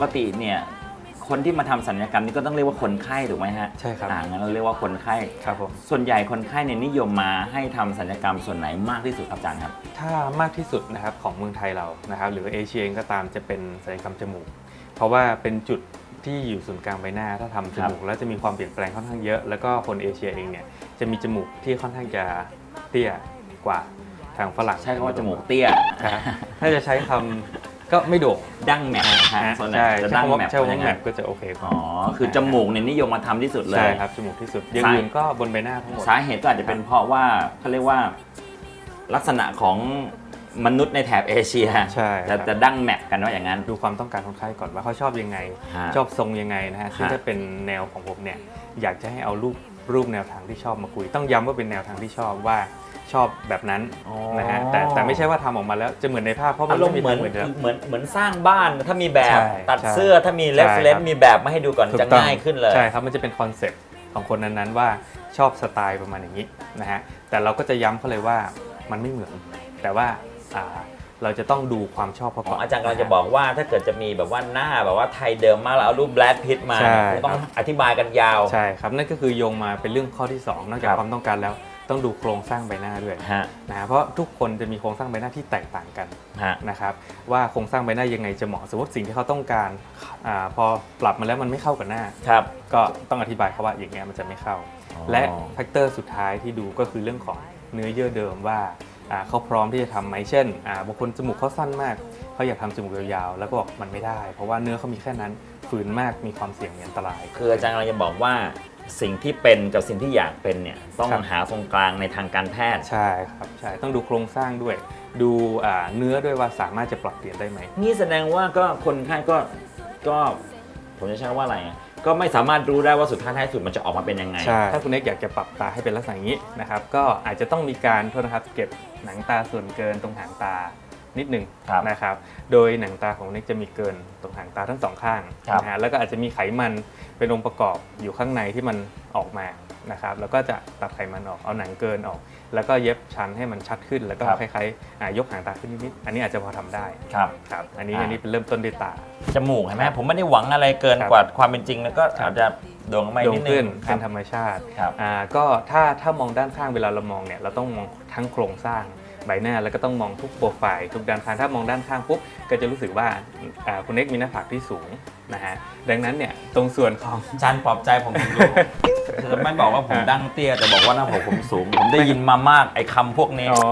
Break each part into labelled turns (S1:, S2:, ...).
S1: กติเนี่ยคนที่มาทำสัญญกรรมนี่ก็ต้องเรียกว่าคนไข้ถูกไหมฮะ
S2: ใช่ครับ
S1: อ่างั้นเราเรียกว่าคนไข้
S2: ครับผม
S1: ส่วนใหญ่คนไข้เนี่ยนิยมมาให้ทำสัญญกรรมส่วนไหนมากที่สุดครับอาจารย์ครับ
S2: ถ้ามากที่สุดนะครับของเมืองไทยเรานะครับ หรือเอเชียเองก็ตามจะเป็นศัลยกรรมจมูก เพราะว่าเป็นจุดที่อยู่ศูนย์กลางใบหน้า ถ้าทำจมูกแล้วจะมีความเปลี่ยนแปลงค่อนข้างเยอะ แล้วก็คนเอเชียเองเนี่ยจะมีจมูกที่ค่อนข้างจะเตี้ยกว่าทางฝรั่ง
S1: ใช้คำว่าจมูกเตี้ย
S2: ครับถ้าจะใช้คำ ก็ไม่โด่ง
S1: ดั้งแมปนะฮะ
S2: นะ
S1: ส่วนไหน
S2: ใช่
S1: จะ
S2: ใช้
S1: ดั้ง
S2: คำว่า
S1: แมป
S2: ใช้คำว่า
S1: ยังไง
S2: แมปก็จะโอเคกว่า
S1: อ๋อคือจมูกเนี่ยนิยมมาทำที่สุดเลย
S2: ใช่ครับจมูกที่สุดอย่าง
S1: สาย
S2: อื่นก็บนใบหน้าทั้งหมด
S1: สาเหตุก็อาจจะเป็นเพราะว่าเขาเรียกว่าลักษณะของมนุษย์ในแถบเอเชีย
S2: ใช่ค
S1: จะ
S2: รับ
S1: จะดั้งแมปกันว่าอย่างนั้น
S2: ดูความต้องการคนไข้ก่อนว่าเขาชอบยังไง
S1: ฮะ
S2: ชอบทรงยังไงนะฮะซึ่ง
S1: ฮะ
S2: ถ้าเป็นแนวของผมเนี่ยอยากจะให้เอารูปรูปแนวทางที่ชอบมาคุย ต้องย้ำว่าเป็นแนวทางที่ชอบว่า ชอบแบบนั้นนะฮะแต่แต่ไม่ใช่ว่าทำออกมาแล้วจะเหมือนในภาพเพราะมัน
S1: อารมณ์
S2: ไเห
S1: มือน
S2: ทางดิ
S1: เหมือนเหมือนสร้างบ้านถ้ามีแบบ
S2: ใช่
S1: ตัด
S2: ใช่
S1: เสื้อถ้ามีเรฟ
S2: ใช่
S1: เลน
S2: ครับ
S1: มีแบบมาให้ดูก่อน
S2: ถู
S1: จะ
S2: กต้อง
S1: ง่ายขึ้นเลย
S2: ใช่ครับมันจะเป็นคอนเซ็ปต์ของคนนั้นๆว่าชอบสไตล์ประมาณอย่างนี้นะฮะแต่เราก็จะย้ำเขาเลยว่ามันไม่เหมือน แต่ว่าอ่าเราจะต้องดูความชอบเขา
S1: ข
S2: ก่
S1: อ
S2: องน
S1: อาจารย์กำลังจะบอกว่าถ้าเกิดจะมีแบบว่าหน้าแบบว่าไทยเดิมมากแล้วเอารูปแบล็ d พิตมา
S2: ใช่
S1: คงต้องอธิบายกันยาว
S2: ใช่ครับนั่นก็คือโยงมาเป็นเรื่องข้อที่สองนอกจา
S1: ครั
S2: ก
S1: บ
S2: ความต้องการแล้ว ต้องดูโครงสร้างใบหน้าด้วย
S1: ฮะ
S2: นะฮะเพราะทุกคนจะมีโครงสร้างใบหน้าที่แตกต่างกัน
S1: ฮะ
S2: นะครับว่าโครงสร้างใบหน้ายังไงจะเหมาะสมมติสิ่งที่เขาต้องการอาพอปรับมาแล้วมันไม่เข้ากับหน้า
S1: ครับ
S2: ก็ต้องอธิบายเขาว่าอย่างเงี้ยมันจะไม่เข้า
S1: อ๋อ
S2: และแฟกเตอร์สุดท้ายที่ดูก็คือเรื่องของเนื้อเยื่อเดิมว่าอ่าเขาพร้อมที่จะทำไหมเช่นอ่าบางคนจมูกเขาสั้นมากเขาอยากทำจมูกยาวๆแล้วก็บอกมันไม่ได้ เพราะว่าเนื้อเขามีแค่นั้นฝืนมากมีความเสี่ยงอันตราย
S1: คืออาจารย์กำลังจะบอกว่า สิ่งที่เป็นกับสิ่งที่อยากเป็นเนี่ยต้อง
S2: ครับ
S1: หาตรงกลางในทางการแพทย์
S2: ใช่ครับใช่ต้องดูโครงสร้างด้วย ดูอ่าเนื้อด้วยว่าสามารถจะปรับเปลี่ยนได้ไหม
S1: นี่แสดงว่าก็คนไข้ก็ก็ผมจะใช้คำว่าอะไรอะก็ไม่สามารถรู้ได้ว่าสุดท้ายท้ายสุดมันจะออกมาเป็นยังไง
S2: ใช่ถ้าคุณเอกอยากจะปรับตาให้เป็นลักษณะอย่างนี้นะครับ ก็อาจจะต้องมีการโทษนะครับเก็บหนังตาส่วนเกินตรงหางตา นิดหนึ่ง
S1: ครับ
S2: นะครับ โดยหนังตาของเน็กจะมีเกินตรงหางตาทั้งสองข้าง
S1: ครับ
S2: นะฮะแล้วก็อาจจะมีไขมันเป็นองค์ประกอบอยู่ข้างในที่มันออกมานะครับแล้วก็จะตัดไขมันออกเอาหนังเกินออก แล้วก็เย็บชั้นให้มันชัดขึ้น แล้วก็คล้ายๆอ่ายกหางตาขึ้นนิดๆอันนี้อาจจะพอทำได้
S1: ครับ
S2: ครับ อันนี้
S1: อ่า
S2: อันนี้เป็นเริ่มต้นด้วยตา
S1: จมูกเห็นไหมผมไม่ได้หวังอะไรเกิน
S2: ครับ
S1: กว่าความเป็นจริงแล้วก็
S2: ครับ
S1: อาจจะโด่งไม่
S2: โด่
S1: นิ
S2: ง
S1: ดนึ
S2: ขึ้น
S1: งค
S2: เป็
S1: รับ
S2: นธรรมชาติ
S1: ครับ
S2: อ่าก็ถ้าถ้ามองด้านข้างเวลาเรามองเนี่ยเราต้องมองทั้งโครงสร้าง ใบหน้าแล้วก็ต้องมองทุกโปรไฟล์ทุกด้านข้างถ้ามองด้านข้างปุ๊บก็จะรู้สึกว่าอ่าคุณเน็กมีหน้าผากที่สูงนะฮะดังนั้นเนี่ยตรงส่วนของ
S1: อาจารย์ปลอบใจผมผมรู้จะไม่บอกว่าผมดั้งเตี้ยแต่บอกว่าหน้าผมผมสูง ผมได้ยินมามากไอ้คำพวกนี้
S2: อ๋อ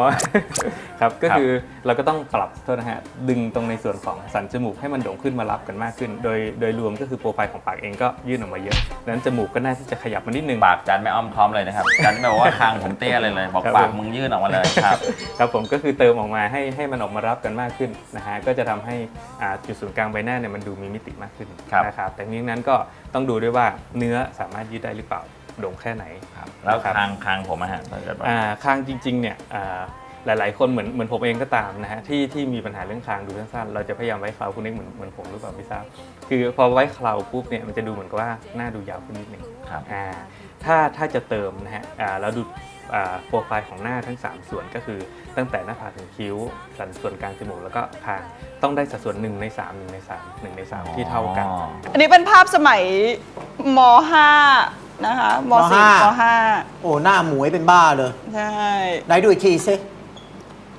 S2: ครับก็
S1: ครับ
S2: คือเราก็ต้องปรับโทษนะฮะดึงตรงในส่วนของสันจมูกให้มันโด่งขึ้นมารับกันมากขึ้น โดยโดยรวมก็คือโปรไฟล์ของปากเองก็ยื่นออกมาเยอะดังนั้นจมูกก็น่าที่จะขยับมานิดนึง
S1: ปากอาจารย์ไม่อ้อมค้อมเลยนะครับอาจารย์ไม่บอกว่าคางผมเตี้ยเลยเลย บอก
S2: ครับ
S1: ปาก
S2: ผม
S1: มึงยื่นออกมาเลยครับ
S2: ครับผมก็คือเติมออกมาให้ให้มันออกมารับกันมากขึ้นนะฮะก็จะทำให้อ่าจุดศูนย์กลางใบหน้าเนี่ยมันดูมีมิติมากขึ้น
S1: ครับ
S2: นะครับแต่นี้นั้นก็ต้องดูด้วยว่าเนื้อสามารถยืดได้หรือเปล่าโด่งแค่ไหน
S1: แล้ว
S2: ครับ
S1: คางคางผมอะฮะถ้าเกิดว่า
S2: อ่าคางจริงๆเนี่ยอ่า หลาย ๆ คนเหมือนเหมือนผมเองก็ตามนะฮะที่ที่มีปัญหาเรื่องคางดูสั้นๆเราจะพยายามไว้เคราวคุณเอกเหมือนเหมือนผมหรือเปล่าไม่ทราบคือพอไว้เคราวปุ๊บเนี่ยมันจะดูเหมือนกับว่าหน้าดูยาวขึ้นนิดนึง
S1: ครับ
S2: อ่าถ้าถ้าจะเติมนะฮะอ่าเราดูอ่าโปรไฟล์ของหน้าทั้ง 3 ส่วนก็คือ ตั้งแต่หน้าผากถึงคิ้ว สันส่วนกลางจมูกแล้วก็คางต้องได้สัดส่วน1ใน3 1ใน3 1ใน3 ที่เท่ากัน
S1: อ๋อ
S3: อันนี้เป็นภาพสมัยม .5 นะคะม
S4: มห้า
S3: .4 ม
S4: โอ้หน้าหมวยเป็นบ้าเลย
S3: .5 ใช่
S4: ไหนดูอีกทีสิ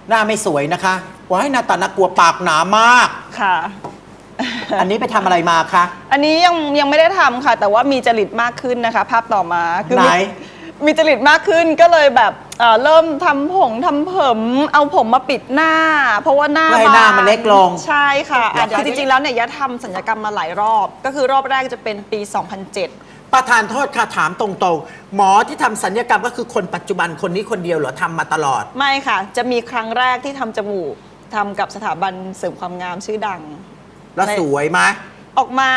S4: หน้าไม่สวยนะคะว้ายหน้าตาน่ากลัวปากหนามาก
S3: ค่ะ
S4: อันนี้ไปทำอะไรมาคะ
S3: อันนี้ยังยังไม่ได้ทำค่ะ แต่ว่ามีจริตมากขึ้นนะคะ ภาพต่อมาคื
S4: ไหน
S3: มีมีจริตมากขึ้นก็เลยแบบเอ่อเริ่มทำผงทำผมเอาผมมาปิดหน้า เพราะว่าหน้า
S4: เพื่อให้หน้ามันเล็กลง
S3: ใช่ค่ะอะ
S4: เดี๋ยว
S3: คือจริงๆแล้วเนี่ยยะทำสัญญกรรมมาหลายรอบ ก็คือรอบแรกจะเป็นปี 2007
S4: ประธานโทษค่ะถามตรงๆ หมอที่ทำสัญญกรรมก็คือคนปัจจุบันคนนี้คนเดียวเหรอทำมาตลอด
S3: ไม่ค่ะ จะมีครั้งแรกที่ทำจมูกทำกับสถาบันเสริมความงามชื่อดัง
S4: แล้ว
S3: ใน
S4: สวยไหม
S3: ออกมา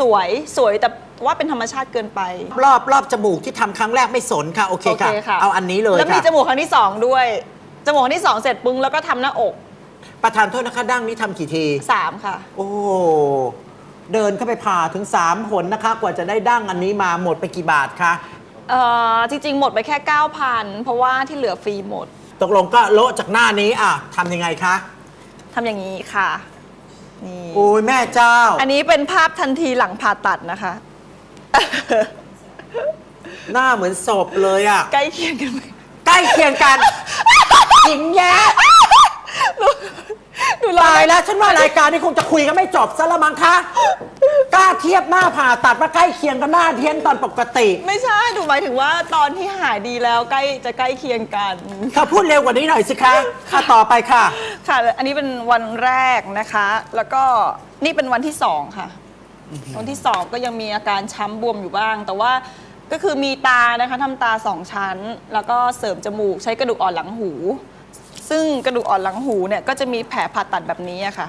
S3: สวยสวยแต่ว่าเป็นธรรมชาติเกินไป
S4: รอบรอบจมูกที่ทำครั้งแรกไม่สนค่ะโอเคค่ะ
S3: โอเคค่ะ
S4: เอาอันนี้เลย
S3: แล้วมี
S4: ค่ะ
S3: จมูกครั้งที่สองด้วย จมูกครั้งที่สองเสร็จปึ้งแล้วก็ทำหน้าอก
S4: ประธานโทษนะคะดั้งนี้ทำกี่ที
S3: สามค่ะ
S4: โอ้ เดินเข้าไปผ่าถึง 3 หนนะคะ กว่าจะได้ดั้งอันนี้มาหมดไปกี่บาทคะ
S3: เอ่อจริง ๆ หมดไปแค่ 9,000 เพราะว่าที่เหลือฟรีหมด
S4: ตกลงก็โละจากหน้านี้อะทำยังไงคะ
S3: ทำอย่างนี้ค่ะนี่
S4: โอ้ยแม่เจ้า
S3: อันนี้เป็นภาพทันทีหลังผ่าตัดนะคะ
S4: หน้าเหมือนศพเลยอะ
S3: ใกล้เคียงกันไหม
S4: ใกล้เคียงกัน หญิงแย้
S3: หนูรอ
S4: ตายแล้วฉันว่ารายการนี้คงจะคุยกันไม่จบซะละมั้งคะกล้าเทียบหน้าผ่าตัดมาใกล้เคียงกันหน้าเทียนตอนปกติ
S3: ไม่ใช่หนูหมายถึงว่าตอนที่หายดีแล้วใกล้จะใกล้เคียงกัน
S4: เขาพูดเร็วกว่านี้หน่อยสิคะอะต่อไปค่ะ
S3: ค่ะ อันนี้เป็นวันแรกนะคะ แล้วก็นี่เป็นวันที่สองค่ะ วันที่สองก็ยังมีอาการช้ำบวมอยู่บ้าง แต่ว่าก็คือมีตานะคะทำตาสองชั้น แล้วก็เสริมจมูกใช้กระดูกอ่อนหลังหู ซึ่งกระดูกอ่อนหลังหูเนี่ยก็จะมีแผลผ่าตัดแบบนี้อะค่ะ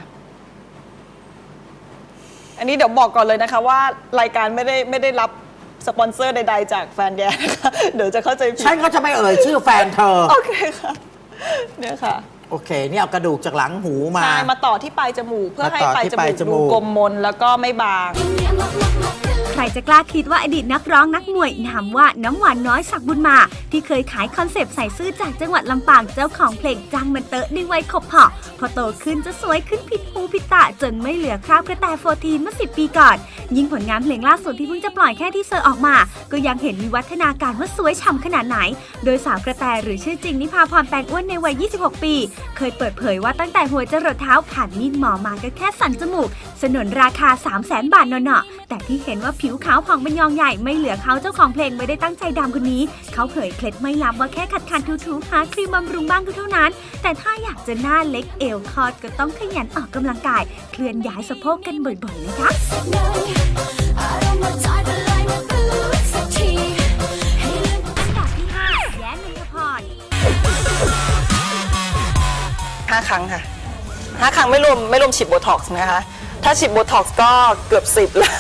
S3: อันนี้เดี๋ยวบอกก่อนเลยนะคะว่ารายการไม่ได้ไม่ได้รับสปอนเซอร์ใดๆจากแฟนแย่นะคะเดี๋ยวจะเข้าใจผิด
S4: ฉันก็จะไม่เอ่ยชื่อแฟนเธอ
S3: โอเคค่ะเนี่ยค่ะ
S4: โอเค นี่เอากระดูกจากหลังหูมา
S3: ใช่มาต่อที่ปลายจมูก เพื่อให้
S4: มาต่อ
S3: ปลาย
S4: ที่
S3: จ
S4: ปลา
S3: มู
S4: ย
S3: ก
S4: จมู
S3: ดู
S4: ก
S3: กลมมนแล้วก็ไม่บาง
S5: ใค รจะกล้าคิดว่าอดีตนักร้องนักมวยนามว่าน้ำหวานน้อยสักบุญมา ที่เคยขายคอนเซปต์ใส่ซื่อจากจังหวัดลำปางเจ้าของเพลงจังมันเตอะในวัยขบเพาะพอโตขึ้นจะสวยขึ้นผิดหูผิดตาจนไม่เหลือคราบกระแตโฟทีนเมื่อสิปีก่อน ยิ่งผลงานเพลงล่าสุดที่เพิ่งจะปล่อยแค่ที่เซอร์ออกมา ก็ยังเห็นวิวัฒนาการว่าสวยฉ่ำขนาดไหน โดยสาวกระแตหรือชื่อจริงนิพาพรแปลงอ้วนในวัย 26 ปี เคยเปิดเผยว่าตั้งแต่หัวจรดเท้าผ่านมีดหมอมาก็แค่สั่นจมูก สนนราคา 3 0 0แสนบาทเนาะแต่ที่เห็นว่าผิวขาวผ่องเป็นยองใหญ่ไม่เหลือเขาเจ้าของเพลงไม่ได้ตั้งใจดำคนนี้ เขาเผยเคล็ดไม่ลับว่าแค่ขัดขันทูๆหาครีมบำรุงบ้างก็เท่านั้น แต่ถ้าอยากจะหน้าเล็กเอวคอดก็ต้องขยันออกกำลังกาย เคลื่อนย้ายสะโพกกันบ่อยๆนะคะ
S3: ห้าครั้งค่ะห้าครั้งไม่รวมไม่รวมฉีดโบท็อกซ์นะคะ ถ้าฉีดโบท็อกซ์ก็เกือบสิบแล้ว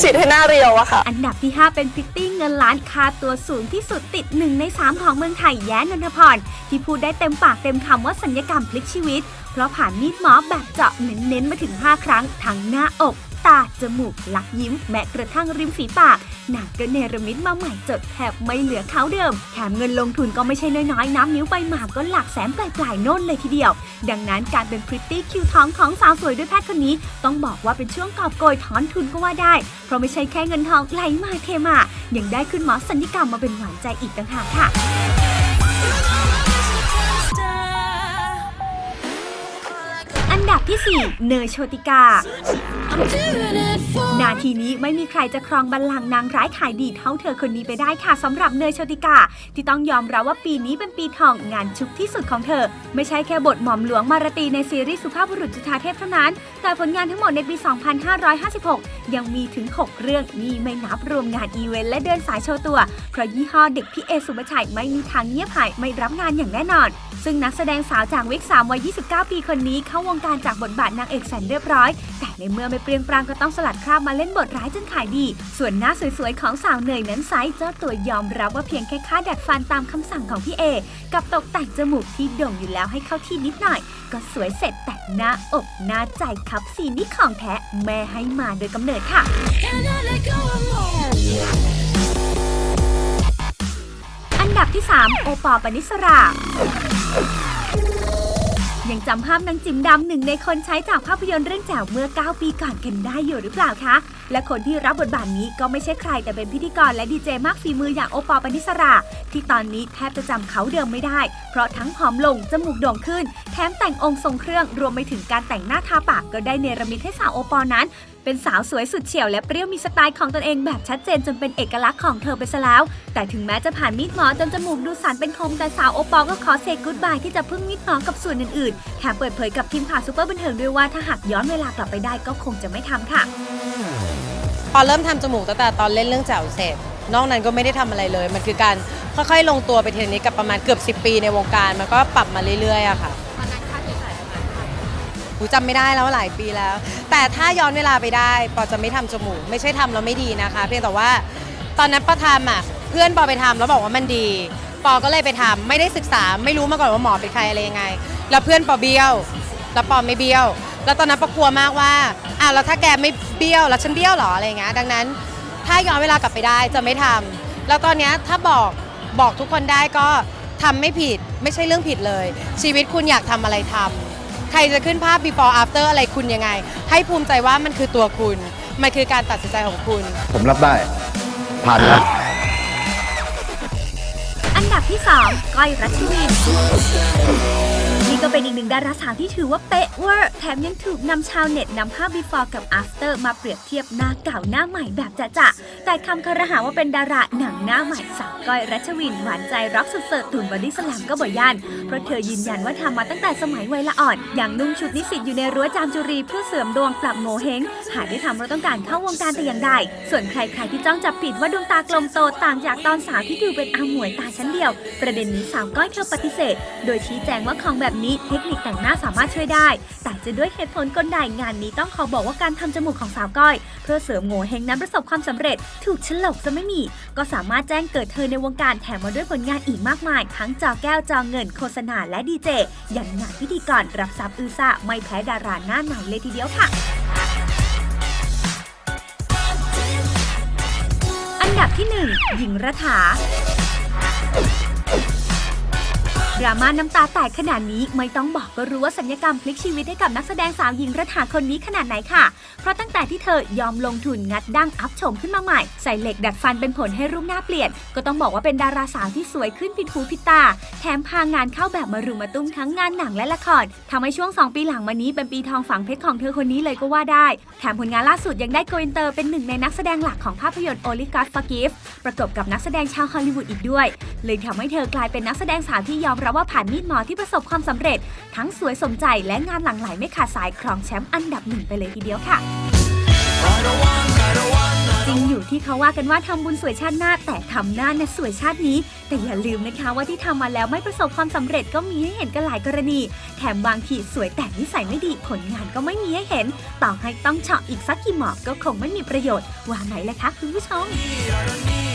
S3: ฉีดให้หน้าเรียวอะค่ะ
S5: อันดับที่ 5 เป็นพริตตี้เงินล้านค่าตัวสูงที่สุดติด 1 ใน 3 ของเมืองไทยแย้นนทพร ที่พูดได้เต็มปากเต็มคำว่าสัญญกรรมพลิกชีวิต เพราะผ่านมีดหมอแบบเจาะเน้นๆมาถึง 5 ครั้งทั้งหน้าอก ตา จมูก ลักยิ้ม แม้กระทั่งริมฝีปาก หนักก็เนรมิตมาใหม่จดแทบไม่เหลือเขาเดิม แถมเงินลงทุนก็ไม่ใช่น้อยๆ น้ำนิ้วไปหมากก็หลักแสนปลายๆโน่นเลยทีเดียว ดังนั้นการเป็นพริตตี้คิวท้องของสาวสวยด้วยแพทย์คนนี้ ต้องบอกว่าเป็นช่วงกอบโกยถอนทุนก็ว่าได้ เพราะไม่ใช่แค่เงินทองไหลมาเทมา ยังได้คุณหมอสัญญกรรมมาเป็นหวานใจอีกต่างหากค่ะ ที่ 4 เนยโชติกา นาทีนี้ไม่มีใครจะครองบัลลังก์นางร้ายขายดีเท่าเธอคนนี้ไปได้ค่ะสำหรับเนยโชติกา ที่ต้องยอมรับว่าปีนี้เป็นปีทองงานชุกที่สุดของเธอ ไม่ใช่แค่บทหม่อมหลวงมารตีในซีรีส์สุภาพบุรุษจุฑาเทพเท่านั้น แต่ผลงานทั้งหมดในปี 2556 ยังมีถึง 6 เรื่องนี่ไม่นับรวมงานอีเวนต์และเดินสายโชว์ตัว เพราะยี่ห้อเด็กพี่เอสุภชัยไม่มีทางเงียบหายไม่รับงานอย่างแน่นอน ซึ่งนักแสดงสาวจากวิก3วัย 29 ปีคนนี้เข้าวงการจากบทบาทนางเอกแสนเรียบร้อย แต่ในเมื่อไม่เปรียงปรางก็ต้องสลัดคราบมาเล่นบทร้ายจนขายดี ส่วนหน้าสวยๆ ของสาวเนยนั้นไซส์เจ้าตัวยอมรับว่าเพียงแค่ค่าดัดฟันตามคำสั่งของพี่เอ กับตกแต่งจมูกที่โด่งอยู่แล้วให้เข้าที่นิดหน่อย ก็สวยเสร็จแต่หน้าอกหน้าใจครับสีนี่ของแท้แม่ให้มาโดยกำเนิดค่ะอันดับที่ 3 โอปอล์ปนิสรา ยังจำภาพนางจิ๋มดำหนึ่งในคนใช้จากภาพยนตร์เรื่องแจ๋วเมื่อ 9 ปีก่อนกันได้อยู่หรือเปล่าคะ และคนที่รับบทบาทนี้ก็ไม่ใช่ใครแต่เป็นพิธีกรและดีเจมากฝีมืออย่างโอปอลปนิสรา ที่ตอนนี้แทบจะจำเขาเดิมไม่ได้ เพราะทั้งผอมลง จมูกโด่งขึ้น แถมแต่งองค์ทรงเครื่องรวมไปถึงการแต่งหน้าทาปากก็ได้เนรมิตให้สาวโอปอลนั้น เป็นสาวสวยสุดเฉียวและเปรี้ยวมีสไตล์ของตนเองแบบชัดเจนจนเป็นเอกลักษณ์ของเธอไปซะแล้ว แต่ถึงแม้จะผ่านมีดหมอจนจมูกดูสันเป็นคมแต่สาวโอปอลก็ขอเซกุดบายที่จะพึ่งมีดหมอกับส่วนอื่นๆแถมเปิดเผยกับทีมข่าวซูเปอร์บันเทิงด้วยว่าถ้าหากย้อนเวลากลับไปได้ก็คงจะไม่ทำค่ะ
S6: พอเริ่มทำจมูกตั้งแต่ตอนเล่นเรื่องแจ๋วเสร็จนอกนั้นก็ไม่ได้ทำอะไรเลย มันคือการค่อยๆ ลงตัวไปทีนี้กับประมาณเกือบ 10 ปีในวงการ มันก็ปรับมาเรื่อยๆอะค่ะ หูจำไม่ได้แล้วหลายปีแล้ว แต่ถ้าย้อนเวลาไปได้ปอจะไม่ทำจมูก ไม่ใช่ทำแล้วไม่ดีนะคะ เพียงแต่ว่าตอนนั้นปอทำอะเพื่อนปอไปทำแล้วบอกว่ามันดี ปอก็เลยไปทำไม่ได้ศึกษาไม่รู้มาก่อนว่าหมอเป็นใครอะไรยังไง แล้วเพื่อนปอเบี้ยวแล้วปอไม่เบี้ยว แล้วตอนนั้นปอกลัวมากว่าอ้าวแล้วถ้าแกไม่เบี้ยวแล้วฉันเบี้ยวเหรออะไรอย่างเงี้ยดังนั้น ถ้าย้อนเวลากลับไปได้จะไม่ทำแล้วตอนเนี้ยถ้าบอกบอกทุกคนได้ก็ทำไม่ผิด ไม่ใช่เรื่องผิดเลย ชีวิตคุณอยากทำอะไรทำ ใครจะขึ้นภาพ before after อะไรคุณยังไง ให้ภูมิใจว่ามันคือตัวคุณ มันคือการตัดสินใจของคุณ
S7: ผมรับได้ ผ่านครับ
S5: อันดับที่2ก้อยรัชวิน นี่ก็เป็นอีกหนึ่งดาราสาวที่ถือว่าเป๊ะเวอร์แถมยังถูกนำชาวเน็ตนำภาพ before กับ after มาเปรียบเทียบหน้าเก่าหน้าใหม่แบบจะๆแต่คำคารหาว่าเป็นดาราหนังหน้าใหม่สาวก้อยรัชวิน หวานใจร็อกสุดเสิร์ตตุนบอดี้สแลมก็บ่ยันเพราะเธอยืนยันว่าทำมาตั้งแต่สมัยวัยละอ่อน อย่างนุ่งชุดนิสิตอยู่ในรั้วจามจุรีเพื่อเสริมดวงปรับโงเฮงหาได้ทำเพราะต้องการเข้าวงการแต่อย่างใดส่วนใครๆที่จ้องจับผิดว่าดวงตากลมโตต่างจากตอนสาวที่ดูเป็นอาหมวยตาชั้นเดียว ประเด็นนี้สาวก้อยเธอปฏิเสธ โดยชี้แจงว่าของแบบนี้เทคนิคแต่งหน้าสามารถช่วยได้ แต่จะด้วยเหตุผลกลใดงานนี้ต้องขอบอกว่าการทำจมูกของสาวก้อย เพื่อเสริมโง่เฮงนั้นประสบความสำเร็จ ถูกฉลกจะไม่มี ก็สามารถแจ้งเกิดเธอในวงการแถมมาด้วยผลงานอีกมากมาย ทั้งจอแก้วจอเงินโฆษณาและดีเจอย่างงานพิธีกรรับทรัพย์อือซ่าไม่แพ้ดาราหน้าไหนเลยทีเดียวค่ะอันดับที่ 1 หญิงรัฐา ดราม่าน้ำตาแตกขนาดนี้ไม่ต้องบอกก็รู้ว่าสัญญกรรมพลิกชีวิตให้กับนักแสดงสาวหญิงรัฐาคนนี้ขนาดไหนค่ะ เพราะตั้ง แต่ที่เธอยอมลงทุนงัดดั้งอัพโฉมขึ้นมาใหม่ ใส่เหล็กดัดฟันเป็นผลให้รูปหน้าเปลี่ยน ก็ต้องบอกว่าเป็นดาราสาวที่สวยขึ้นผิดหูผิดตา แถมพางานเข้าแบบมารุมมาตุ้มทั้งงานหนังและละครทำให้ช่วง 2 ปีหลังมานี้เป็นปีทองฝังเพชรของเธอคนนี้เลยก็ว่าได้ แถมผลงานล่าสุดยังได้โกอินเตอร์เป็นหนึ่งในนักแสดงหลักของภาพยนตร์ Only God Forgive ประกบกับนักแสดงชาวฮอลลีวูดอีกด้วย เลยทำให้เธอกลายเป็นนักแสดงสาวที่ยอมรับว่าผ่านมีดหมอที่ประสบความสำเร็จ ทั้งสวยสมใจและงานหลังไหลไม่ขาดสายครองแชมป์อันดับหนึ่งไปเลยทีเดียวค่ะ จริงอยู่ที่เขาว่ากันว่าทำบุญสวยชาติหน้า แต่ทำหน้าเนี่ยสวยชาตินี้ แต่อย่าลืมนะคะว่าที่ทำมาแล้วไม่ประสบความสำเร็จก็มีให้เห็นกันหลายกรณี แถมบางทีสวยแต่นิสัยไม่ดีผลงานก็ไม่มีให้เห็น ต่อให้ต้องเฉาะอีกสักกี่หมอบก็คงไม่มีประโยชน์ว่าไหนล่ะคะคุณผู้ชม